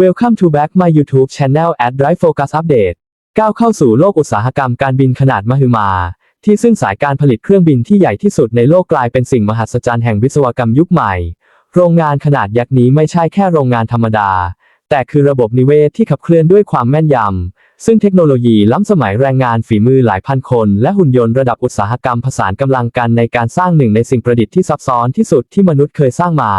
Welcome to back my YouTube channel at Drive Focus Update ก้าวเข้าสู่โลกอุตสาหกรรมการบินขนาดมหึมา ที่ซึ่งสายการผลิตเครื่องบินที่ใหญ่ที่สุดในโลกกลายเป็นสิ่งมหัศจรรย์แห่งวิศวกรรมยุคใหม่ โรงงานขนาดยักษ์นี้ไม่ใช่แค่โรงงานธรรมดา แต่คือระบบนิเวศที่ขับเคลื่อนด้วยความแม่นยำ ซึ่งเทคโนโลยีล้ำสมัยแรงงานฝีมือหลายพันคน และหุ่นยนต์ระดับอุตสาหกรรมผสานกำลังกันในการสร้างหนึ่งในสิ่งประดิษฐ์ที่ซับซ้อนที่สุดที่มนุษย์เคยสร้างมา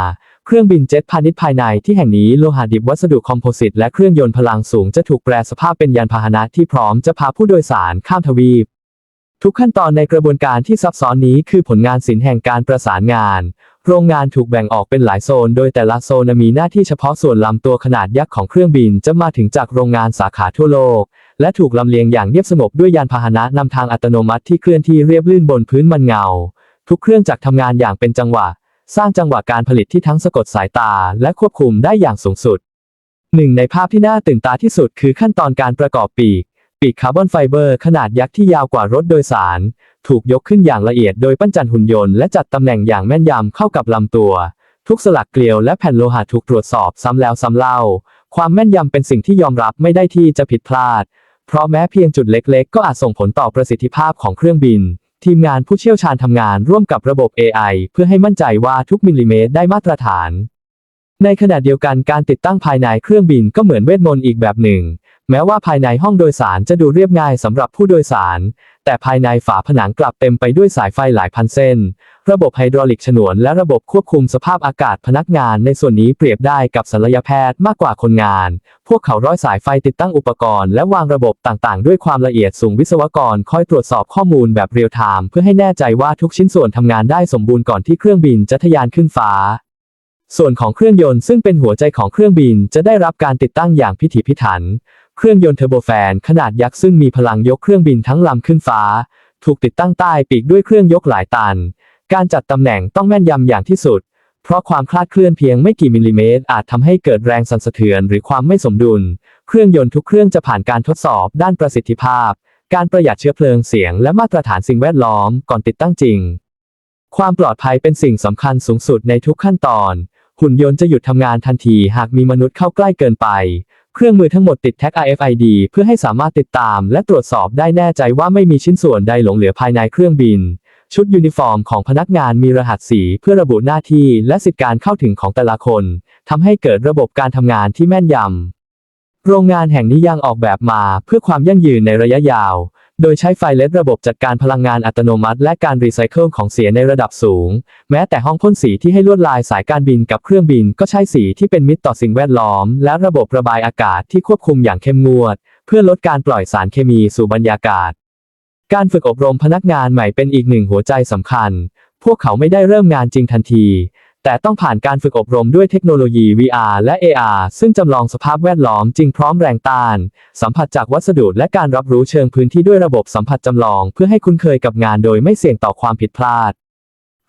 เครื่องบินเจ็ตพาณิชย์ภายในที่แห่งนี้โลหะดิบวัสดุคอมโพสิตและเครื่องยนต์พลังสูงจะถูกแปลสภาพเป็นยานพาหนะที่พร้อมจะพาผู้โดยสารข้ามทวีปทุกขั้นตอนในกระบวนการที่ซับซ้อนนี้คือผลงานศิลป์แห่งการประสานงาน โรงงานถูกแบ่งออกเป็นหลายโซน โดยแต่ละโซนมีหน้าที่เฉพาะส่วนลำตัวขนาดยักษ์ของเครื่องบินจะมาถึงจากโรงงานสาขาทั่วโลก และถูกลำเลียงอย่างเงียบสงบด้วยยานพาหนะนำทางอัตโนมัติที่เคลื่อนที่เรียบลื่นบนพื้นมันเงา ทุกเครื่องจักรทำงานอย่างเป็นจังหวะ สร้างจังหวะการผลิตที่ทั้งสะกดสายตา และควบคุมได้อย่างสูงสุดหนึ่งในภาพที่น่าตื่นตาที่สุดคือขั้นตอนการประกอบปีก ปีกคาร์บอนไฟเบอร์ขนาดยักษ์ที่ยาวกว่ารถโดยสาร ถูกยกขึ้นอย่างละเอียดโดยปั้นจันหุ่นยนต์และจัดตำแหน่งอย่างแม่นยำเข้ากับลำตัว ทุกสลักเกลียวและแผ่นโลหะถูกตรวจสอบซ้ำแล้วซ้ำเล่า ความแม่นยำเป็นสิ่งที่ยอมรับไม่ได้ที่จะผิดพลาด เพราะแม้เพียงจุดเล็กๆ ก็อาจส่งผลต่อประสิทธิภาพของเครื่องบิน ทีมงานผู้เชี่ยวชาญทำงานร่วมกับระบบ AI เพื่อให้มั่นใจว่าทุกมิลลิเมตรได้มาตรฐาน ในขณะเดียวกันการติดตั้งภายในเครื่องบินก็เหมือนเวทมนต์อีกแบบหนึ่ง แม้ว่าภายในห้องโดยสารจะดูเรียบง่ายสำหรับผู้โดยสาร แต่ภายในฝาผนังกลับเต็มไปด้วยสายไฟหลายพันเส้น ระบบไฮดรอลิกฉนวนและระบบควบคุมสภาพอากาศพนักงานในส่วนนี้เปรียบได้กับศัลยแพทย์มากกว่าคนงาน พวกเขาร้อยสายไฟติดตั้งอุปกรณ์และวางระบบต่างๆ ด้วยความละเอียดสูงวิศวกรคอยตรวจสอบข้อมูลแบบเรียลไทม์เพื่อให้แน่ใจว่าทุกชิ้นส่วนทำงานได้สมบูรณ์ก่อนที่เครื่องบินจะทะยานขึ้นฟ้าส่วนของเครื่องยนต์ซึ่งเป็นหัวใจของเครื่องบินจะได้รับการติดตั้งอย่างพิถีพิถัน เครื่องยนต์เทอร์โบแฟนขนาดยักษ์ซึ่งมีพลังยกเครื่องบินทั้งลำขึ้นฟ้า ถูกติดตั้งใต้ปีกด้วยเครื่องยกหลายตัน การจัดตำแหน่งต้องแม่นยำอย่างที่สุด เพราะความคลาดเคลื่อนเพียงไม่กี่มิลลิเมตร อาจทำให้เกิดแรงสั่นสะเทือนหรือความไม่สมดุล เครื่องยนต์ทุกเครื่องจะผ่านการทดสอบด้านประสิทธิภาพ การประหยัดเชื้อเพลิงเสียง และมาตรฐานสิ่งแวดล้อมก่อนติดตั้งจริง ความปลอดภัยเป็นสิ่งสำคัญสูงสุดในทุกขั้นตอน หุ่นยนต์จะหยุดทำงานทันทีหากมีมนุษย์เข้าใกล้เกินไป เครื่องมือทั้งหมดติดแท็ก RFID เพื่อให้สามารถติดตาม และตรวจสอบได้แน่ใจว่าไม่มีชิ้นส่วนใดหลงเหลือภายในเครื่องบิน ชุดยูนิฟอร์มของพนักงานมีรหัสสีเพื่อระบุหน้าที่และสิทธิการเข้าถึงของแต่ละคนทำให้เกิดระบบการทำงานที่แม่นยำโรงงานแห่งนี้ยังออกแบบมาเพื่อความยั่งยืนในระยะยาว โดยใช้ไฟเลสระบบจัดการพลังงานอัตโนมัติ และการรีไซเคิลของเสียในระดับสูง แม้แต่ห้องพ่นสีที่ให้ลวดลายสายการบินกับเครื่องบินก็ใช้สีที่เป็นมิตรต่อสิ่งแวดล้อม และระบบระบายอากาศที่ควบคุมอย่างเข้มงวด เพื่อลดการปล่อยสารเคมีสู่บรรยากาศ การฝึกอบรมพนักงานใหม่เป็นอีกหนึ่งหัวใจสำคัญ พวกเขาไม่ได้เริ่มงานจริงทันที แต่ต้องผ่านการฝึกอบรมด้วยเทคโนโลยี VR และ AR ซึ่งจำลองสภาพแวดล้อมจริงพร้อมแรงต้าน สัมผัสจากวัสดุและการรับรู้เชิงพื้นที่ด้วยระบบสัมผัสจำลอง เพื่อให้คุ้นเคยกับงานโดยไม่เสี่ยงต่อความผิดพลาด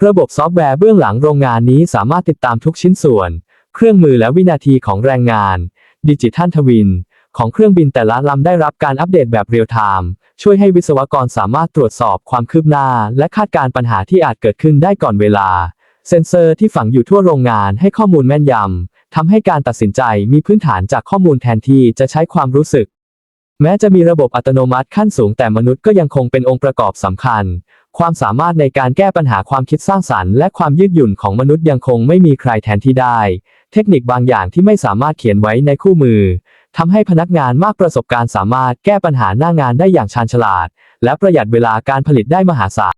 ระบบซอฟต์แวร์เบื้องหลังโรงงานนี้สามารถติดตามทุกชิ้นส่วน เครื่องมือและวินาทีของแรงงาน ดิจิทัลทวิน ของเครื่องบินแต่ละลำได้รับการอัปเดตแบบเรียลไทม์ช่วยให้วิศวกรสามารถตรวจสอบความคืบหน้า และคาดการณ์ปัญหาที่อาจเกิดขึ้นได้ก่อนเวลา เซ็นเซอร์ที่ฝังอยู่ทั่วโรงงานให้ข้อมูลแม่นยำทำให้การตัดสินใจมีพื้นฐานจากข้อมูลแทนที่จะใช้ความรู้สึก แม้จะมีระบบอัตโนมัติขั้นสูงแต่มนุษย์ก็ยังคงเป็นองค์ประกอบสำคัญ ความสามารถในการแก้ปัญหาความคิดสร้างสรรค์และความยืดหยุ่นของมนุษย์ยังคงไม่มีใครแทนที่ได้ เทคนิคบางอย่างที่ไม่สามารถเขียนไว้ในคู่มือทำให้พนักงานมากประสบการณ์สามารถแก้ปัญหาหน้างานได้อย่างชาญฉลาด และประหยัดเวลาการผลิตได้มหาศาล